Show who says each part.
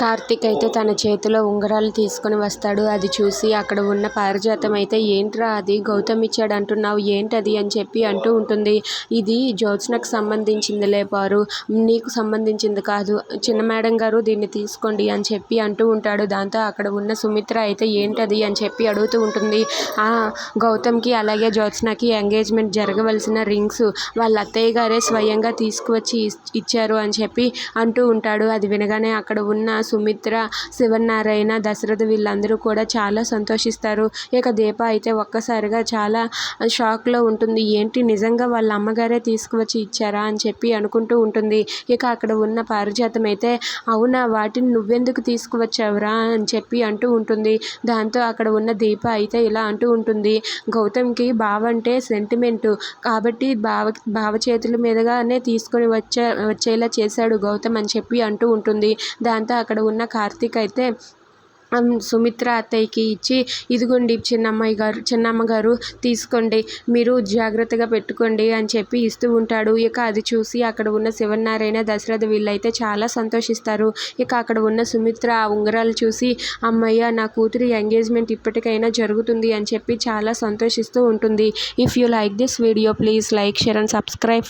Speaker 1: కార్తీక్ అయితే తన చేతిలో ఉంగరాలు తీసుకొని వస్తాడు. అది చూసి అక్కడ ఉన్న పారిజాతం అయితే ఏంట్రా అది? గౌతమ్ ఇచ్చాడు అంటున్నావు. ఏంటది? అని చెప్పి అంటూ ఉంటుంది. ఇది జ్యోత్స్నకు సంబంధించింది లేపారు నీకు సంబంధించింది కాదు. చిన్న మేడం గారు దీన్ని తీసుకోండి అని చెప్పి అంటూ ఉంటాడు. దాంతో అక్కడ ఉన్న సుమిత్ర అయితే ఏంటది? అని చెప్పి అడుగుతూ ఉంటుంది. ఆ గౌతమ్కి అలాగే జ్యోత్స్నకి ఎంగేజ్మెంట్ జరగవలసిన రింగ్స్ వాళ్ళ అత్తయ్య గారే స్వయంగా తీసుకువచ్చి ఇచ్చారు అని చెప్పి అంటూ ఉంటాడు. అది వినగానే అక్కడ ఉన్న సుమిత్ర శివనారాయణ దశరథ వీళ్ళందరూ కూడా చాలా సంతోషిస్తారు. ఇక దీప అయితే ఒక్కసారిగా చాలా షాక్లో ఉంటుంది. ఏంటి నిజంగా వాళ్ళ అమ్మగారే తీసుకువచ్చి ఇచ్చారా అని చెప్పి అనుకుంటూ ఉంటుంది. ఇక అక్కడ ఉన్న పారిజాతం అయితే అవునా వాటిని నువ్వెందుకు తీసుకువచ్చావురా అని చెప్పి అంటూ ఉంటుంది. దాంతో అక్కడ ఉన్న దీప అయితే ఇలా అంటూ ఉంటుంది. గౌతమ్కి బావ అంటే సెంటిమెంటు. కాబట్టి బావ బావ చేతుల మీదుగానే తీసుకొని వచ్చే వచ్చేలా చేశాడు గౌతమ్ అని చెప్పి అంటూ ఉంటుంది. దాంతో అక్కడ అక్కడ ఉన్న కార్తీక్ అయితే సుమిత్ర అత్తయ్యకి ఇచ్చి ఇదిగోండి చిన్నమ్మాయి గారు చిన్నమ్మ గారు తీసుకోండి మీరు జాగ్రత్తగా పెట్టుకోండి అని చెప్పి ఇస్తూ ఉంటాడు. ఇక అది చూసి అక్కడ ఉన్న శివనారాయణ దశరథ వీళ్ళైతే చాలా సంతోషిస్తారు. ఇక అక్కడ ఉన్న సుమిత్ర ఆ ఉంగరాలు చూసి అమ్మయ్య నా కూతురి ఎంగేజ్మెంట్ ఇప్పటికైనా జరుగుతుంది అని చెప్పి చాలా సంతోషిస్తూ ఉంటుంది. If you like this video please like share and subscribe